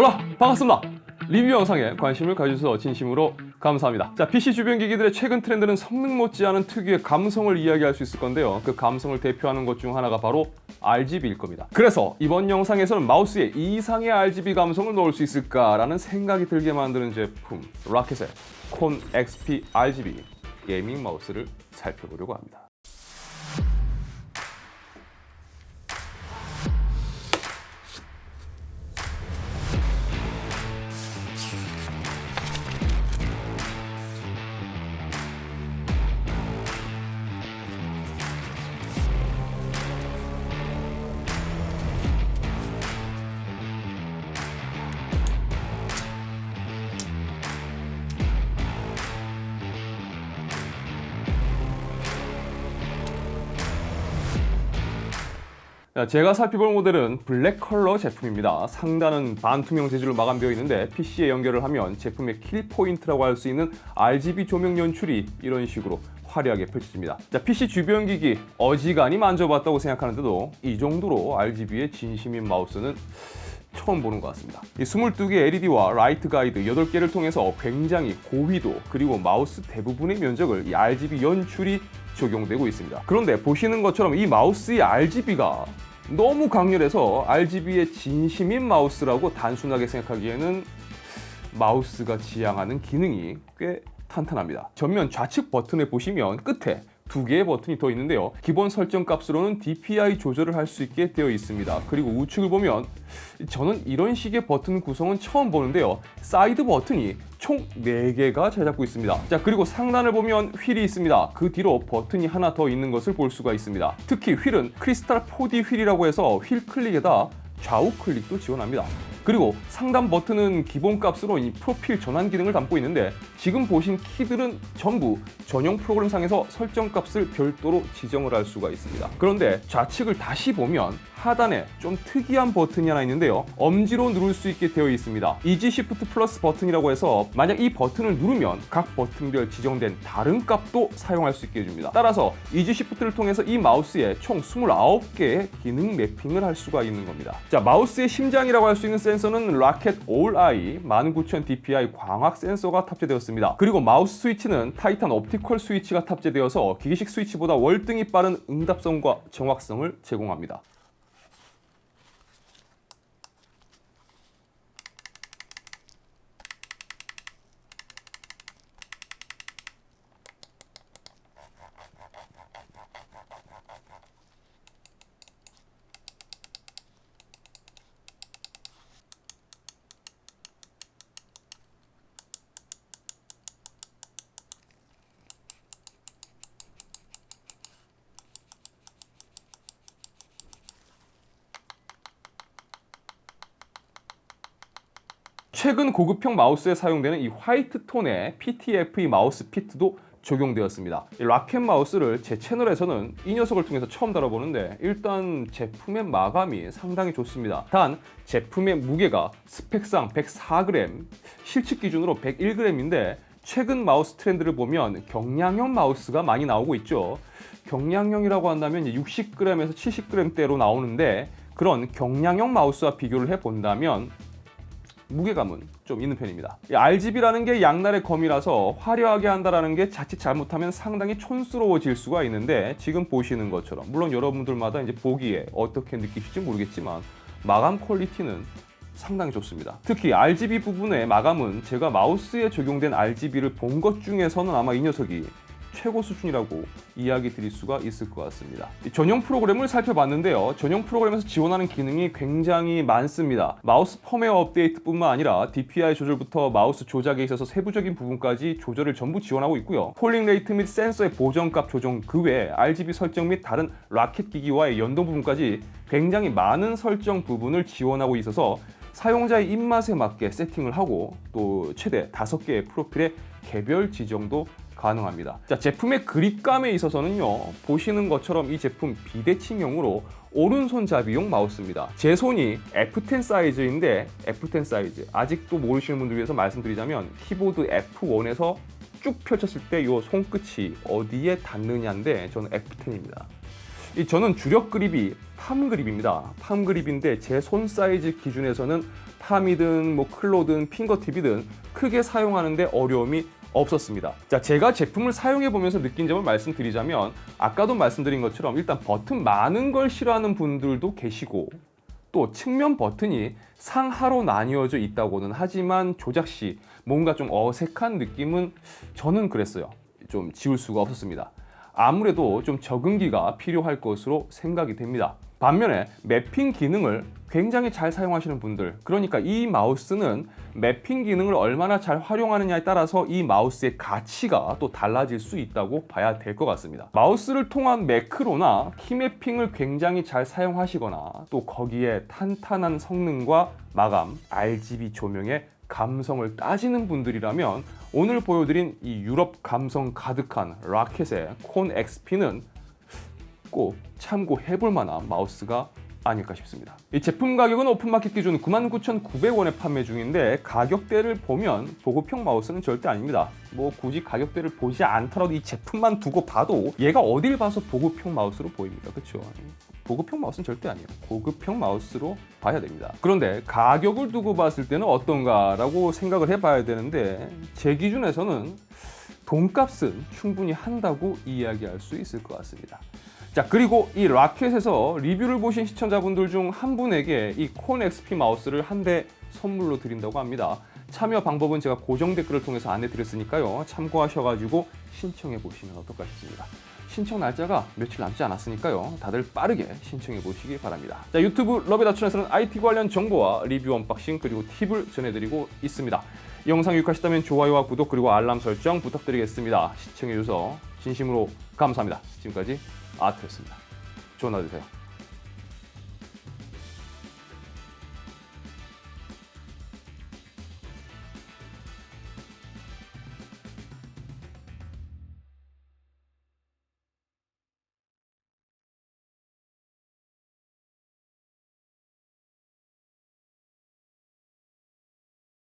올라 반갑습니다. 리뷰 영상에 관심을 가주셔서 진심으로 감사합니다. 자, PC 주변 기기들의 최근 트렌드는 성능 못지않은 특유의 감성을 이야기할 수 있을 건데요. 그 감성을 대표하는 것 중 하나가 바로 RGB일 겁니다. 그래서 이번 영상에서는 마우스에 이상의 RGB 감성을 넣을 수 있을까라는 생각이 들게 만드는 제품 라켓의 콘 XP RGB 게이밍 마우스를 살펴보려고 합니다. 자, 제가 살펴볼 모델은 블랙 컬러 제품입니다. 상단은 반투명 재질로 마감되어 있는데 PC에 연결을 하면 제품의 킬 포인트라고 할 수 있는 RGB 조명 연출이 이런 식으로 화려하게 펼쳐집니다. 자, PC 주변 기기 어지간히 만져봤다고 생각하는데도 이 정도로 RGB의 진심인 마우스는 처음 보는 것 같습니다. 이 22개 LED와 라이트 가이드 8개를 통해서 굉장히 고위도 그리고 마우스 대부분의 면적을 이 RGB 연출이 적용되고 있습니다. 그런데 보시는 것처럼 이 마우스의 RGB가 너무 강렬해서 RGB의 진심인 마우스라고 단순하게 생각하기에는 마우스가 지향하는 기능이 꽤 탄탄합니다. 전면 좌측 버튼에 보시면 끝에 두 개의 버튼이 더 있는데요. 기본 설정 값으로는 DPI 조절을 할 수 있게 되어 있습니다. 그리고 우측을 보면 저는 이런 식의 버튼 구성은 처음 보는데요. 사이드 버튼이 총 4개가 잘 잡고 있습니다. 자, 그리고 상단을 보면 휠이 있습니다. 그 뒤로 버튼이 하나 더 있는 것을 볼 수가 있습니다. 특히 휠은 크리스탈 4D 휠이라고 해서 휠 클릭에다 좌우 클릭도 지원합니다. 그리고 상단 버튼은 기본 값으로 이 프로필 전환 기능을 담고 있는데 지금 보신 키들은 전부 전용 프로그램상에서 설정 값을 별도로 지정을 할 수가 있습니다. 그런데 좌측을 다시 보면 하단에 좀 특이한 버튼이 하나 있는데요. 엄지로 누를 수 있게 되어 있습니다. 이지 시프트 플러스 버튼이라고 해서 만약 이 버튼을 누르면 각 버튼별 지정된 다른 값도 사용할 수 있게 해줍니다. 따라서 이지 시프트를 통해서 이 마우스에 총 29개의 기능 매핑을 할 수가 있는 겁니다. 자, 마우스의 심장이라고 할 수 있는 센서 는 라켓 올 아이 19000 DPI 광학 센서가 탑재되었습니다. 그리고 마우스 스위치는 타이탄 옵티컬 스위치가 탑재되어서 기계식 스위치보다 월등히 빠른 응답성과 정확성을 제공합니다. 최근 고급형 마우스에 사용되는 이 화이트 톤의 PTFE 마우스 피트도 적용되었습니다. 이 라켓 마우스를 제 채널에서는 이 녀석을 통해서 처음 다뤄보는데 일단 제품의 마감이 상당히 좋습니다. 단 제품의 무게가 스펙상 104g, 실측 기준으로 101g인데 최근 마우스 트렌드를 보면 경량형 마우스가 많이 나오고 있죠. 경량형이라고 한다면 60g에서 70g대로 나오는데 그런 경량형 마우스와 비교를 해본다면 무게감은 좀 있는 편입니다. 이 RGB라는 게 양날의 검이라서 화려하게 한다라는 게 자칫 잘못하면 상당히 촌스러워질 수가 있는데 지금 보시는 것처럼 물론 여러분들마다 이제 보기에 어떻게 느끼실지 모르겠지만 마감 퀄리티는 상당히 좋습니다. 특히 RGB 부분의 마감은 제가 마우스에 적용된 RGB를 본 것 중에서는 아마 이 녀석이 최고 수준이라고 이야기 드릴 수가 있을 것 같습니다. 이 전용 프로그램을 살펴봤는데요. 전용 프로그램에서 지원하는 기능이 굉장히 많습니다. 마우스 펌웨어 업데이트뿐만 아니라 DPI 조절부터 마우스 조작에 있어서 세부적인 부분까지 조절을 전부 지원하고 있고요. 폴링 레이트 및 센서의 보정값 조정 그 외에 RGB 설정 및 다른 라켓 기기와의 연동 부분까지 굉장히 많은 설정 부분을 지원하고 있어서 사용자의 입맛에 맞게 세팅을 하고 또 최대 5개의 프로필의 개별 지정도 가능합니다. 자, 제품의 그립감에 있어서는요, 보시는 것처럼 이 제품 비대칭형으로 오른손잡이용 마우스입니다. 제 손이 F10 사이즈인데, F10 사이즈. 아직도 모르시는 분들 위해서 말씀드리자면, 키보드 F1에서 쭉 펼쳤을 때 이 손끝이 어디에 닿느냐인데, 저는 F10입니다. 이 저는 주력 그립이 팜 그립입니다. 팜 그립인데 제 손 사이즈 기준에서는 팜이든 뭐 클로든 핑거팁이든 크게 사용하는데 어려움이 없었습니다. 자, 제가 제품을 사용해 보면서 느낀 점을 말씀드리자면 아까도 말씀드린 것처럼 일단 버튼 많은 걸 싫어하는 분들도 계시고 또 측면 버튼이 상하로 나뉘어져 있다고는 하지만 조작 시 뭔가 좀 어색한 느낌은 저는 그랬어요. 좀 지울 수가 없었습니다. 아무래도 좀 적응기가 필요할 것으로 생각이 됩니다. 반면에 매핑 기능을 굉장히 잘 사용하시는 분들, 그러니까 이 마우스는 매핑 기능을 얼마나 잘 활용하느냐에 따라서 이 마우스의 가치가 또 달라질 수 있다고 봐야 될 것 같습니다. 마우스를 통한 매크로나 키매핑을 굉장히 잘 사용하시거나 또 거기에 탄탄한 성능과 마감, RGB 조명의 감성을 따지는 분들이라면 오늘 보여드린 이 유럽 감성 가득한 라켓의 콘 XP는 꼭 참고해볼 만한 마우스가 아닐까 싶습니다. 이 제품 가격은 오픈마켓 기준 99,900원에 판매 중인데 가격대를 보면 보급형 마우스는 절대 아닙니다. 뭐 굳이 가격대를 보지 않더라도 이 제품만 두고 봐도 얘가 어딜 봐서 보급형 마우스로 보입니다. 그렇죠? 보급형 마우스는 절대 아니에요. 고급형 마우스로 봐야 됩니다. 그런데 가격을 두고 봤을 때는 어떤가라고 생각을 해봐야 되는데 제 기준에서는 돈값은 충분히 한다고 이야기할 수 있을 것 같습니다. 자 그리고 이 라켓에서 리뷰를 보신 시청자분들 중 한 분에게 이 콘 XP 마우스를 한 대 선물로 드린다고 합니다. 참여 방법은 제가 고정 댓글을 통해서 안내드렸으니까요. 참고하셔가지고 신청해 보시면 어떨까 싶습니다. 신청 날짜가 며칠 남지 않았으니까요. 다들 빠르게 신청해 보시기 바랍니다. 자 유튜브 러베다춘에서는 IT 관련 정보와 리뷰 언박싱 그리고 팁을 전해드리고 있습니다. 이 영상 유익하셨다면 좋아요와 구독 그리고 알람 설정 부탁드리겠습니다. 시청해 주셔서 진심으로 감사합니다. 지금까지 아트였습니다. 좋은 하루 되세요.